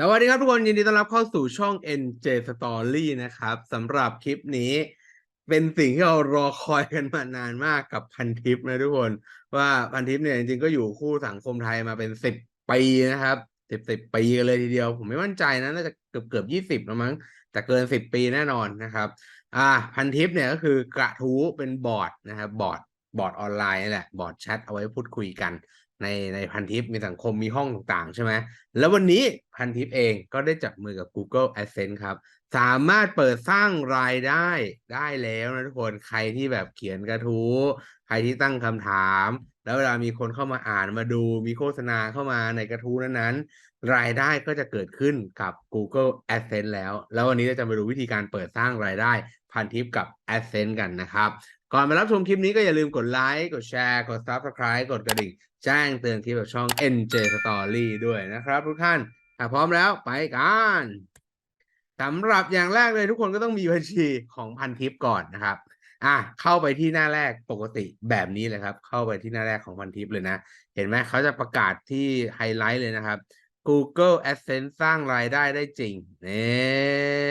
สวัสดีครับทุกคนยินดีต้อนรับเข้าสู่ช่อง NJ Story นะครับสำหรับคลิปนี้ เป็นสิ่งที่เรารอคอยกันมานานมากกับพันทิปนะทุกคน ว่าพันทิปเนี่ยจริงๆก็อยู่คู่สังคมไทยมาเป็นสิบปีนะครับสิบสิบปีกันเลยทีเดียว ผมไม่มั่นใจนะน่าจะเกือบเกือบยี่สิบแล้วมั้งแต่เกินสิบปีแน่นอนนะครับ อ่าพันทิปเนี่ยก็คือกระทู้เป็นบอร์ดนะครับบอร์ด บอร์ดออนไลน์นี่แหละบอร์ดแชทเอาไว้พูดคุยกัน ในในพันทิปมีสังคมมีห้องต่างๆ ใช่ไหมแล้ววันนี้พันทิปเองก็ได้จับมือกับ Google Adsense ครับ สามารถเปิดสร้างรายได้ได้แล้วนะทุกคนใครที่แบบเขียนกระทู้ ใครที่ตั้งคำถาม แล้วเวลามีคนเข้ามาอ่านมาดูมีโฆษณาเข้ามาในกระทู้นั้นๆ รายได้ก็จะเกิดขึ้นกับ Google Adsense แล้ว แล้ววันนี้เราจะมาดูวิธีการเปิดสร้างรายได้พันทิปกับ Adsense กันนะครับ ก่อนมารับชมคลิปนี้ก็อย่าลืมกดไลค์กดแชร์กด Subscribe กดกระดิ่งแจ้งเตือนคลิปจากช่อง NJ Story ด้วยนะครับทุกท่านถ้าพร้อมแล้วไปกันสำหรับอย่างแรกเลยทุกคนก็ต้องมีบัญชีของพันทิปก่อนนะครับ อะเข้าไปที่หน้าแรกปกติแบบนี้เลยครับ เข้าไปที่หน้าแรกของพันทิปเลยนะ เห็นไหมเขาจะประกาศที่ไฮไลท์เลยนะครับ Google Adsense สร้างรายได้ได้จริงเนี่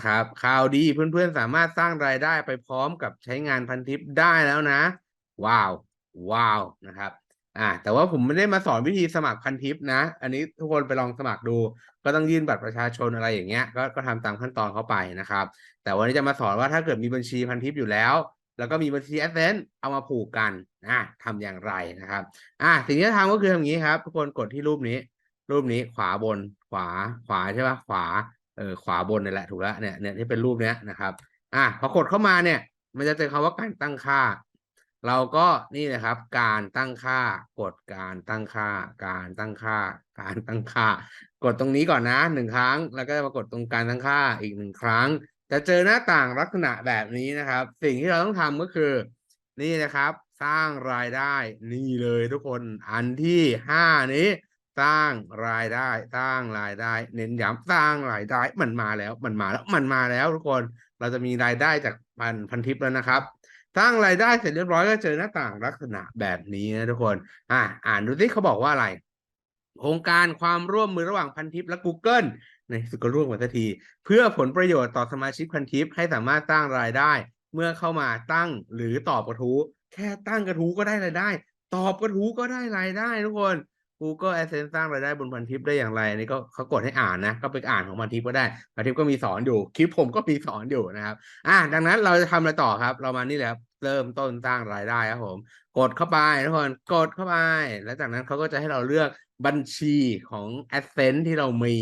นะครับข่าวดีเพื่อนๆสามารถสร้างรายได้ไปพร้อมกับใช้งานพันทิปได้แล้วนะ ว้าว ว้าวนะครับอ่าแต่ว่าผมไม่ได้มาสอนวิธีสมัครพันทิปนะ อันนี้ทุกคนไปลองสมัครดู ก็ต้องยื่นบัตรประชาชนอะไรอย่างเงี้ยก็ก็ทำตามขั้นตอนเข้าไปนะครับ แต่วันนี้จะมาสอนว่าถ้าเกิดมีบัญชีพันทิปอยู่แล้ว แล้วก็มีบัญชีแอสเซนต์เอามาผูกกันนะทำอย่างไรนะครับอ่าสิ่งที่จะทำก็คือทำอย่างนี้ครับ ทุกคนกดที่รูปนี้ รูปนี้ขวาบนขวาขวาใช่ปะขวา เออขวาบนนี่แหละถูกแล้วเนี่ยเนี่ยที่เป็นรูปเนี้ยนะครับอะพอกดเข้ามาเนี่ย มันจะเจอคำว่าการตั้งค่า เราก็นี่นะครับ การตั้งค่ากดการตั้งค่า การตั้งค่า การตั้งค่า กดตรงนี้ก่อนนะหนึ่งครั้ง แล้วก็มากดตรงการตั้งค่าอีกหนึ่งครั้ง จะเจอหน้าต่างลักษณะแบบนี้นะครับ สิ่งที่เราต้องทำก็คือ นี่นะครับ สร้างรายได้นี่เลยทุกคนอันที่ห้านี้ สร้างรายได้ สร้างรายได้ เน้นย้ำสร้างรายได้ มันมาแล้ว มันมาแล้ว มันมาแล้วทุกคน เราจะมีรายได้จากพันพันทิปแล้วนะครับ สร้างรายได้เสร็จเรียบร้อยก็เจอหน้าต่างลักษณะแบบนี้นะทุกคน อ่าอ่านดูสิเขาบอกว่าอะไร โครงการความร่วมมือระหว่างพันทิปและ Google ในสุกร่วมกันสักที เพื่อผลประโยชน์ต่อสมาชิกพันทิปให้สามารถสร้างรายได้ เมื่อเข้ามาตั้งหรือตอบกระทู้แค่ตั้งกระทู้ก็ได้รายได้ ตอบกระทู้ก็ได้รายได้ทุกคน Google Adsense สร้างรายได้บนพันทิปได้อย่างไรอันนี้ก็เขากดให้อ่านนะ ก็ไปอ่านของพันทิปก็ได้ พันทิปก็มีสอนอยู่ คลิปผมก็มีสอนอยู่นะครับ อ่า ดังนั้นเราจะทำอะไรต่อครับ เรามานี่แหละครับเริ่มต้นสร้างรายได้ครับผม กดเข้าไปทุกคน กดเข้าไป แล้วจากนั้นเขาก็จะให้เราเลือกบัญชีของ Adsense ที่เรามี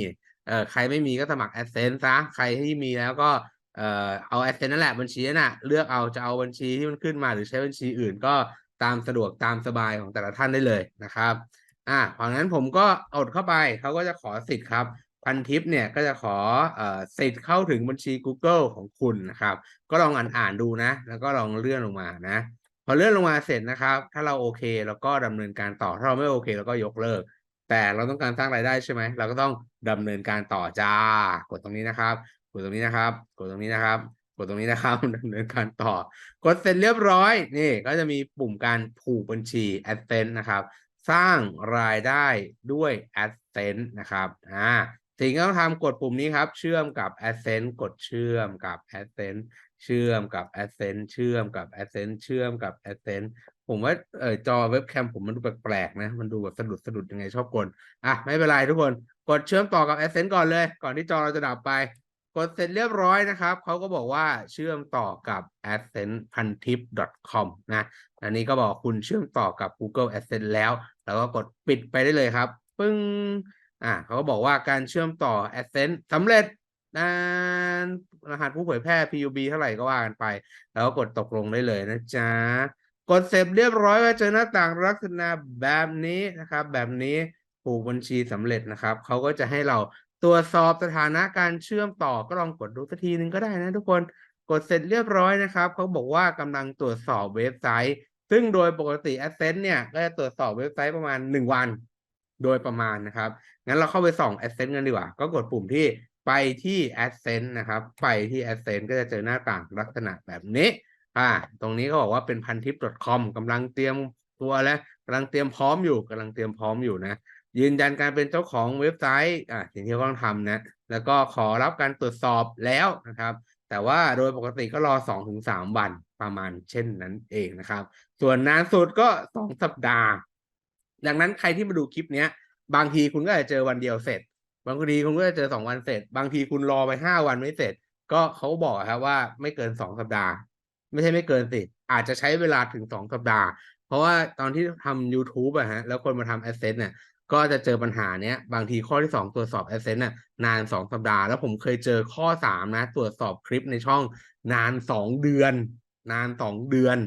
เอ่อ ใครไม่มีก็สมัคร Adsense ซะ ใครที่มีแล้วก็เอ่อเอา Adsense นั่นแหละบัญชีนั้นน่ะเลือกเอาจะเอาบัญชีที่มันขึ้นมาหรือใช้บัญชีอื่นก็ตามสะดวกตามสบายของแต่ละท่านได้เลยนะครับ อ่าเพราะงั้นผมก็กดเข้าไปเขาก็จะขอสิทธิ์ครับ พันทิปเนี่ยก็จะขอเอ่อสิทธิ์เข้าถึงบัญชี Google ของคุณนะครับ ก็ลองอ่านอ่านดูนะ แล้วก็ลองเลื่อนลงมานะ พอเลื่อนลงมาเสร็จนะครับ ถ้าเราโอเคเราก็ดำเนินการต่อถ้าเราไม่โอเคเราก็ยกเลิก แต่เราต้องการสร้างรายได้ใช่ไหมเราก็ต้องดำเนินการต่อจ้ากดตรงนี้นะครับ กดตรงนี้นะครับ กดตรงนี้นะครับกดตรงนี้นะครับดำเนินการต่อกดเสร็จเรียบร้อยนี่ก็จะมีปุ่มการผูกบัญชี Adsense นะครับ สร้างรายได้ด้วย Adsense นะครับอ่าสิ่งที่ต้องทำกดปุ่มนี้ครับ เชื่อมกับ Adsense กดเชื่อมกับ Adsense เชื่อมกับ Adsense เชื่อมกับ Adsense เชื่อมกับ Adsense ผมว่าเออจอเว็บแคมผมมันดูแปลกๆนะ มันดูแบบสะดุดสะดุดยังไงชอบกลอะไม่เป็นไรทุกคนกดเชื่อมต่อกับ Adsense ก่อนเลย ก่อนที่จอเราจะดับไป กดเสร็จเรียบร้อยนะครับ เขาก็บอกว่าเชื่อมต่อกับ adsense พันทิป .com นะ อันนี้ก็บอกคุณเชื่อมต่อกับ Google Adsense แล้ว แล้วก็กดปิดไปได้เลยครับ ปึ้งอ่าเขาก็บอกว่าการเชื่อมต่อ Adsense สำเร็จนะรหัสผู้เผยแพร่ PUB เท่าไหร่ก็ว่ากันไป แล้วก็กดตกลงได้เลยนะจ๊ะ กดเสร็จเรียบร้อยก็เจอหน้าต่างลักษณะแบบนี้นะครับ แบบนี้ผูกบัญชีสำเร็จนะครับ เขาก็จะให้เราตรวจสอบสถานะการเชื่อมต่อก็ลองกดดูสักทีนึงก็ได้นะทุกคน กดเสร็จเรียบร้อยนะครับ เขาบอกว่ากำลังตรวจสอบเว็บไซต์ ซึ่งโดยปกติ Adsense เนี่ย ก็จะตรวจสอบเว็บไซต์ประมาณ 1 วัน โดยประมาณนะครับ งั้นเราเข้าไปส่อง Adsense กันดีกว่า ก็กดปุ่มที่ไปที่ Adsense นะครับ ไปที่ Adsense ก็จะเจอหน้าต่างลักษณะแบบนี้ อ่า ตรงนี้เขาบอกว่าเป็นพันทิป .com กำลังเตรียมตัวแล้วกำลังเตรียมพร้อมอยู่กำลังเตรียมพร้อมอยู่นะ ยืนยันการเป็นเจ้าของเว็บไซต์ อะสิ่งที่เราต้องทำนะ แล้วก็ขอรับการตรวจสอบแล้วนะครับ แต่ว่าโดยปกติก็รอสองถึงสามวัน ประมาณเช่นนั้นเองนะครับ ส่วนนานสุดก็สองสัปดาห์ ดังนั้นใครที่มาดูคลิปเนี้ย บางทีคุณก็อาจจะเจอวันเดียวเสร็จ บางทีคุณก็จะเจอสองวันเสร็จ บางทีคุณรอไปห้าวันไม่เสร็จ ก็เขาบอกครับว่าไม่เกินสองสัปดาห์ ไม่ใช่ไม่เกินสิ อาจจะใช้เวลาถึงสองสัปดาห์ เพราะว่าตอนที่ทำ YouTube อะฮะ แล้วคนมาทำ Adsense เนี่ยก็จะเจอปัญหาเนี้ย บางทีข้อที่สองตรวจสอบ Adsense น่ะนานสองสัปดาห์ แล้วผมเคยเจอข้อสามนะ ตรวจสอบคลิปในช่องนานสองเดือน นานสองเดือน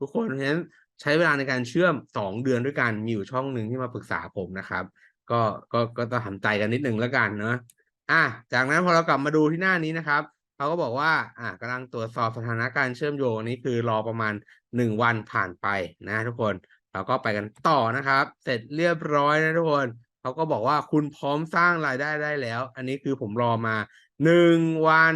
ทุกคนเพราะฉะนั้นใช้เวลาในการเชื่อมสองเดือนด้วยกันมีอยู่ช่องหนึ่งที่มาปรึกษาผมนะครับ ก็ก็ก็ต้องทำใจกันนิดนึงแล้วกันเนาะอะจากนั้นพอเรากลับมาดูที่หน้านี้นะครับเขาก็บอกว่าอ่ากำลังตรวจสอบสถานการณ์เชื่อมโยงนนี้คือรอประมาณหนึ่งวันผ่านไปนะ ทุกคนเราก็ไปกันต่อนะครับ เสร็จเรียบร้อยนะทุกคนเขาก็บอกว่าคุณพร้อมสร้างรายได้ได้แล้ว อันนี้คือผมรอมาหนึ่งวัน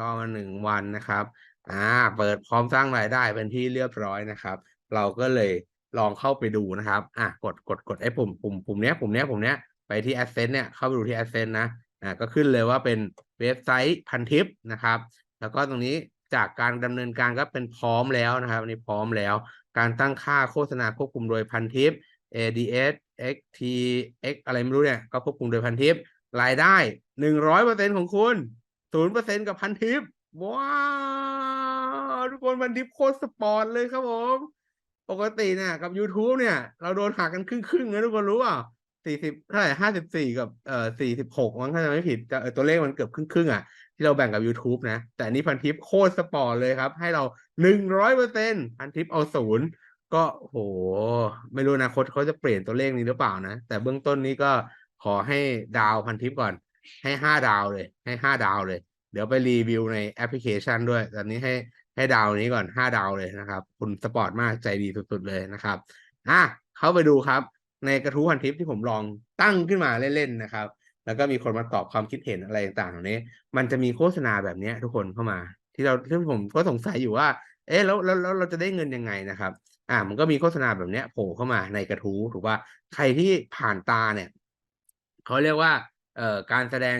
รอมาหนึ่งวันนะครับ อ่า เปิดพร้อมสร้างรายได้เป็นที่เรียบร้อยนะครับ เราก็เลยลองเข้าไปดูนะครับ อะกดกดกดไอ้ปุ่มปุ่มปุ่มเนี้ยปุ่มเนี้ยปุ่มเนี้ยไปที่ Adsense เนี่ยเข้าไปดูที่ Adsense นะอ่าก็ขึ้นเลยว่าเป็นเว็บไซต์พันทิปนะครับ แล้วก็ตรงนี้จากการดำเนินการก็เป็นพร้อมแล้วนะครับอันนี้พร้อมแล้ว การตั้งค่าโฆษณาควบคุมโดยพันทิป ADS XT X อะไรไม่รู้เนี่ย ก็ควบคุมโดยพันทิปรายได้หนึ่งร้อยเปอร์เซ็นของคุณศูนย์เปอร์เซ็นกับพันทิป ว้าวทุกคนพันทิปโคตรสปอร์ตเลยครับผม ปกติเนี่ยกับ YouTube เนี่ย เราโดนหักกันครึ่งครึ่งๆนะทุกคนรู้เปล่าสี่สิบเท่าไหร่ห้าสิบสี่กับเอ่อสี่สิบหกมั้งถ้าจำไม่ผิดจะเออตัวเลขมันเกือบครึ่งครึ่งๆอะที่เราแบ่งกับ YouTube นะ แต่อันนี้พันทิปโคตรสปอร์ตเลยครับ ให้เราหนึ่งร้อยเปอร์เซ็นพันทิปเอาศูนย์ก็โห ไม่รู้อนะคตเขาจะเปลี่ยนตัวเลขนี้หรือเปล่านะ แต่เบื้องต้นนี้ก็ขอให้ดาวพันทิปก่อน ให้ห้าดาวเลย ให้ห้าดาวเลย เดี๋ยวไปรีวิวในแอปพลิเคชันด้วย ตอนนี้ให้ให้ดาวนี้ก่อนห้าดาวเลยนะครับ คุณสปอร์ตมากใจดีสุดๆเลยนะครับ อะ เข้าไปดูครับ ในกระทู้พันทิปที่ผมลองตั้งขึ้นมาเล่นๆนะครับ แล้วก็มีคนมาตอบความคิดเห็นอะไรต่างๆเหล่านี้ มันจะมีโฆษณาแบบนี้ทุกคนเข้ามา ที่เราที่ผมก็สงสัยอยู่ว่า เอ๊ะแล้วแล้วเราจะได้เงินยังไงนะครับ อ่ามันก็มีโฆษณาแบบนี้โผล่เข้ามาในกระทู้ถูกว่าใครที่ผ่านตาเนี่ยเขาเรียกว่าเอ่อการแสดง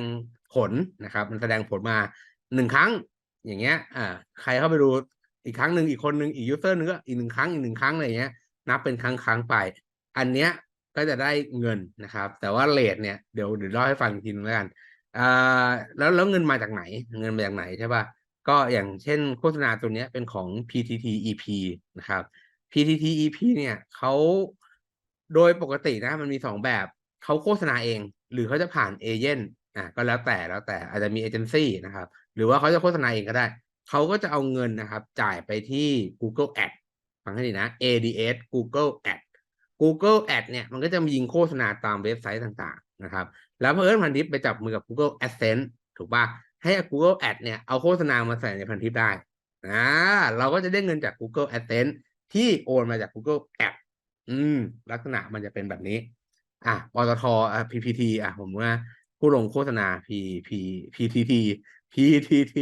ผลนะครับ มันแสดงผลมาหนึ่งครั้งอย่างเงี้ยอ่าใครเข้าไปดูอีกครั้งหนึ่งอีกคนหนึ่งอีกยูเซอร์หนึงก็อีกหนึ่งครั้งอีกหนึ่งครั้งอะไรเงี้ยนับเป็นครั้งครั้งไป อันเนี้ยก็จะได้เงินนะครับ แต่ว่าเลทเนี่ยเดี๋ยวเดี๋ยวเล่าให้ฟังทีนึงแล้วกันอ่าแล้วแล้วเงินมาจากไหนเงินมาจากไหนใช่ป่ะก็อย่างเช่นโฆษณาตัวเนี้ยเป็นของ PTT EP นะครับ PTT EP เนี่ยเขาโดยปกตินะมันมีสองแบบเขาโฆษณาเอง หรือเขาจะผ่านเอเย่น อะก็แล้วแต่แล้วแต่อาจจะมีเอเจนซี่นะครับ หรือว่าเขาจะโฆษณาเองก็ได้ เขาก็จะเอาเงินนะครับ จ่ายไปที่ Google Ad ฟังให้ดีนะ ADS Google Ad Google Ad เนี่ยมันก็จะมียิงโฆษณาตามเว็บไซต์ต่างๆนะครับ แล้วเพิ่นพันทิปไปจับมือกับ Google AdSense ถูกป่ะให้ Google Ad เนี่ยเอาโฆษณามาใส่ในพันทิปได้อ่าเราก็จะได้เงินจาก Google AdSense ที่โอนมาจาก Google Ad อืม ลักษณะมันจะเป็นแบบนี้ อะปตทอะ PPT อะผมว่า ผู้ลงโฆษณา P P PTT PTT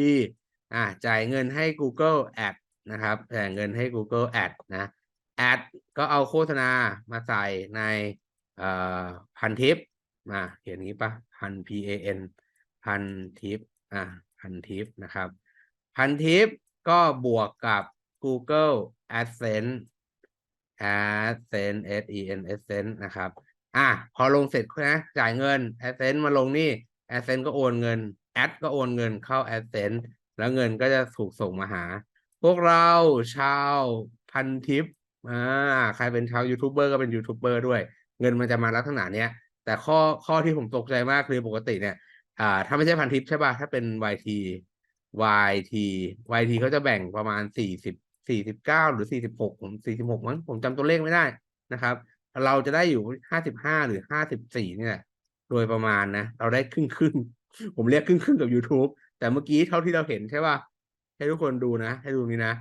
อะจ่ายเงินให้ Google Ad นะครับจ่ายเงินให้ Google Ad นะ Ad ก็เอาโฆษณามาใส่ในเอ่อพันทิปมาเขียนนี้ปะพัน P A N พันทิปอะพันทิปนะครับ พันทิปก็บวกกับ Google AdSense AdSense S E N AdSense นะครับ อะพอลงเสร็จนะจ่ายเงิน AdSense มาลงนี่ AdSense ก็โอนเงิน Ad ก็โอนเงินเข้า AdSense แล้วเงินก็จะถูกส่งมาหา พวกเราชาวพันทิปอ่าใครเป็นชาวยูทูบเบอร์ก็เป็นยูทูบเบอร์ด้วย เงินมันจะมาลักษณะเนี้ย แต่ข้อข้อที่ผมตกใจมากคือปกติเนี่ย อ่า ถ้าไม่ใช่พันทิปใช่ป่ะถ้าเป็น YT YT YT เขาจะแบ่งประมาณสี่สิบสี่สิบเก้าหรือสี่สิบหกผมสี่สิบหกมั้งผมจำตัวเลขไม่ได้นะครับ เราจะได้อยู่ห้าสิบห้าหรือห้าสิบสี่นี่แหละโดยประมาณนะ เราได้ครึ่งครึ่งผมเรียกครึ่งครึ่งกับ YouTube แต่เมื่อกี้เท่าที่เราเห็นใช่ป่ะให้ทุกคนดูนะ ให้ดูนี้นะ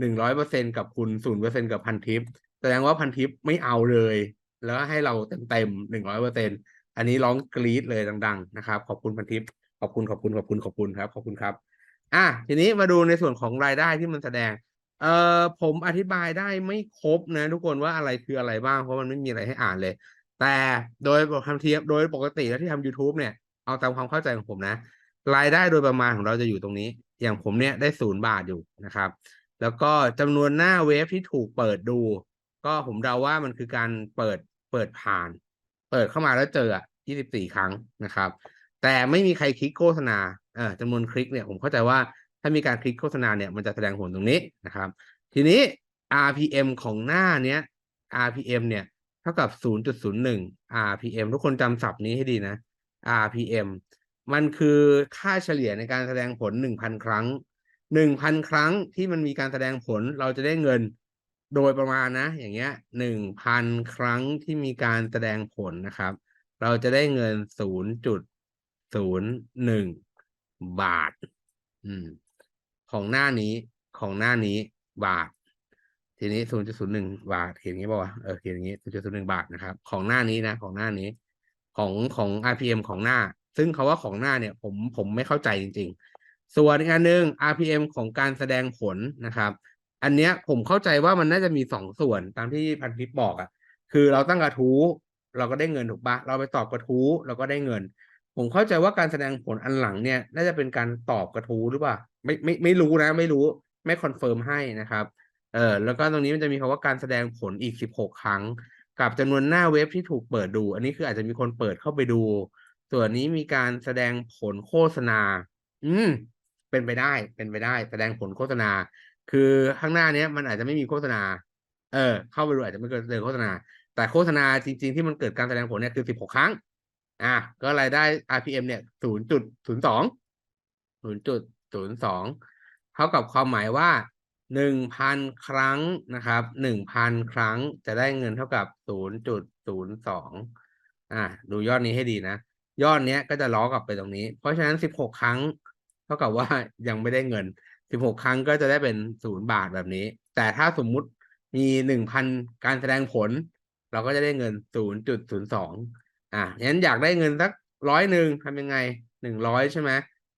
หนึ่งร้อยเปอร์เซ็นกับคุณศูนย์เปอร์เซ็นกับพันทิปแสดงว่าพันทิปไม่เอาเลย แล้วให้เราเต็มเต็มหนึ่งร้อยเปอร์เซ็นอันนี้ร้องกรี๊ดเลยดัง ๆ นะครับ ขอบคุณพันทิปขอบคุณขอบคุณขอบคุณขอบคุณครับขอบคุณครับ อะทีนี้มาดูในส่วนของรายได้ที่มันแสดง เอ่อผมอธิบายได้ไม่ครบนะ ทุกคนว่าอะไรคืออะไรบ้างเพราะมันไม่มีอะไรให้อ่านเลย แต่โดยทำทียบโดยปกติแล้วที่ทำ YouTube เนี่ย เอาตามความเข้าใจของผมนะ รายได้โดยประมาณของเราจะอยู่ตรงนี้ อย่างผมเนี่ยได้ศูนย์บาทอยู่นะครับ แล้วก็จำนวนหน้าเว็บที่ถูกเปิดดู ก็ผมเดาว่ามันคือการเปิดเปิดผ่าน เปิดเข้ามาแล้วเจออะ24 ครั้งนะครับ แต่ไม่มีใครคลิกโฆษณาเออจำนวนคลิกเนี่ยผมเข้าใจว่า ถ้ามีการคลิกโฆษณาเนี่ยมันจะแสดงผลตรงนี้นะครับ ทีนี้ RPM ของหน้าเนี้ย RPM เนี่ยเท่ากับ 0.01 RPM ทุกคนจำศัพท์นี้ให้ดีนะ RPM มันคือค่าเฉลี่ยในการแสดงผล 1,000 ครั้ง 1,000 ครั้งที่มันมีการแสดงผลเราจะได้เงินโดยประมาณนะ อย่างเงี้ย 1,000 ครั้งที่มีการแสดงผลนะครับ เราจะได้เงิน 0.01 บาท อืม ของหน้านี้ของหน้านี้บาท ทีนี้0.01บาทเขียนอย่างนี้ป่าวะเออเขียนอย่างนี้0.01บาทนะครับ ของหน้านี้นะ ของหน้านี้ ของของ RPM ของหน้า ซึ่งคาว่าของหน้าเนี่ย ผมผมไม่เข้าใจจริง ๆ ส่วนอีกอันหนึ่ง RPM ของการแสดงผลนะครับ อันเนี้ยผมเข้าใจว่ามันน่าจะมีสองส่วนตามที่พันทิปบอกอะ่ะ คือเราตั้งกระทู้เราก็ได้เงินถูกปะเราไปตอบกระทู้เราก็ได้เงิน ผมเข้าใจว่าการแสดงผลอันหลังเนี่ยน่าจะเป็นการตอบกระทู้หรือเปล่าไม่ไม่ไม่รู้นะ ไม่รู้ไม่คอนเฟิร์มให้นะครับเออแล้วก็ตรงนี้มันจะมีคำว่าการแสดงผลอีก 16 ครั้ง กับจำนวนหน้าเว็บที่ถูกเปิดดู อันนี้คืออาจจะมีคนเปิดเข้าไปดู ส่วนนี้มีการแสดงผลโฆษณา อืมเป็นไปได้เป็นไปได้ แสดงผลโฆษณา คือข้างหน้าเนี้ยมันอาจจะไม่มีโฆษณา เออ เข้าไปดูอาจจะไม่เกิดเจอโฆษณา แต่โฆษณาจริง ๆ ที่มันเกิดการแสดงผลเนี่ยคือ 16 ครั้ง อะก็รายได้ RPM เนี่ย0.02 0.02เท่ากับความหมายว่าหนึ่งพันครั้งนะครับหนึ่งพันครั้งจะได้เงินเท่ากับศูนย์จุดศูนย์สองอ่าดูยอดนี้ให้ดีนะ ยอดเนี้ยก็จะล้อกลับไปตรงนี้ เพราะฉะนั้นสิบหกครั้ง เท่ากับว่ายังไม่ได้เงินสิบหกครั้งก็จะได้เป็นศูนย์บาทแบบนี้ แต่ถ้าสมมุติมีหนึ่งพันการแสดงผล เราก็จะได้เงินศูนย์จุดศูนย์สอง อะงั้นอยากได้เงินสักร้อยหนึ่งทำยังไงหนึ่งร้อยใช่ไหม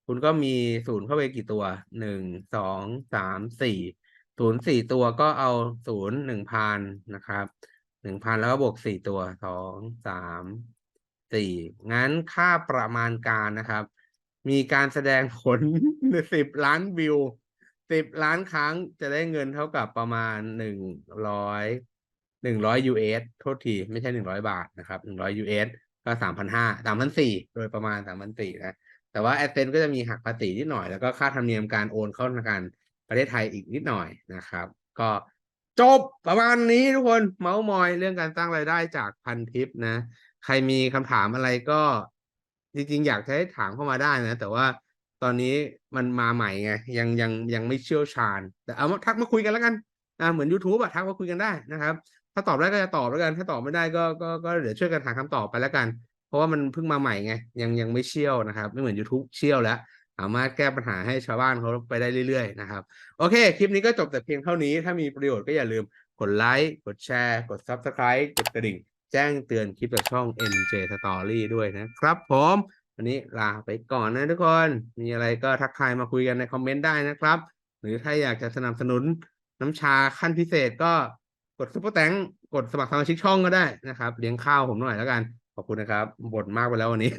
คุณก็มีศูนย์เข้าไปกี่ตัวหนึ่งสองสามสี่ศูนย์สี่ตัวก็เอาศูนย์หนึ่งพันนะครับหนึ่งพันแล้วก็บวกสี่ตัวสองสามสี่งั้นค่าประมาณการนะครับ มีการแสดงผลสิบล้านวิวสิบล้านครั้งจะได้เงินเท่ากับประมาณหนึ่งร้อยหนึ่งร้อย US โทษที ไม่ใช่หนึ่งร้อยบาทนะครับหนึ่งร้อย US ก็สามพันห้าสามพันสี่โดยประมาณสามพันสี่นะแต่ว่าแอดเซนก็จะมีหักภาษีนิดหน่อย แล้วก็ค่าธรรมเนียมการโอนเข้าธนาคารประเทศไทยอีกนิดหน่อยนะครับ ก็จบประมาณนี้ทุกคนเมาส์มอยเรื่องการสร้างรายได้จากพันทิปนะ ใครมีคำถามอะไรก็ จริง ๆ อยากให้ถามเข้ามาได้นะ แต่ว่าตอนนี้มันมาใหม่ไงยังยังยังไม่เชี่ยวชาญ แต่เอามาทักมาคุยกันแล้วกันอ่าเหมือน YouTube อะทักมาคุยกันได้นะครับ ถ้าตอบได้ก็จะตอบแล้วกัน ถ้าตอบไม่ได้ก็ก็ก็เดี๋ยวช่วยกันหาคำตอบไปแล้วกัน เพราะว่ามันเพิ่งมาใหม่ไงยังยังไม่เชี่ยวนะครับ ไม่เหมือน YouTube เชี่ยวแล้วสามารถแก้ปัญหาให้ชาวบ้านเขาไปได้เรื่อยๆนะครับ โอเค คลิปนี้ก็จบแต่เพียงเท่านี้ ถ้ามีประโยชน์ก็อย่าลืมกดไลค์กดแชร์กด Subscribe กดกระดิ่ง แจ้งเตือนคลิปจากช่อง NJ Story ด้วยนะครับผมวันนี้ลาไปก่อนนะทุกคน มีอะไรก็ทักทายมาคุยกันในคอมเมนต์ได้นะครับ หรือถ้าอยากจะสนับสนุนน้ำชาขั้นพิเศษก็ กดซุปเปอร์แตงกดสมัครสมาชิกช่องก็ได้นะครับ เลี้ยงข้าวผมหน่อยแล้วกัน ขอบคุณนะครับบ่นมากไปแล้ววันนี้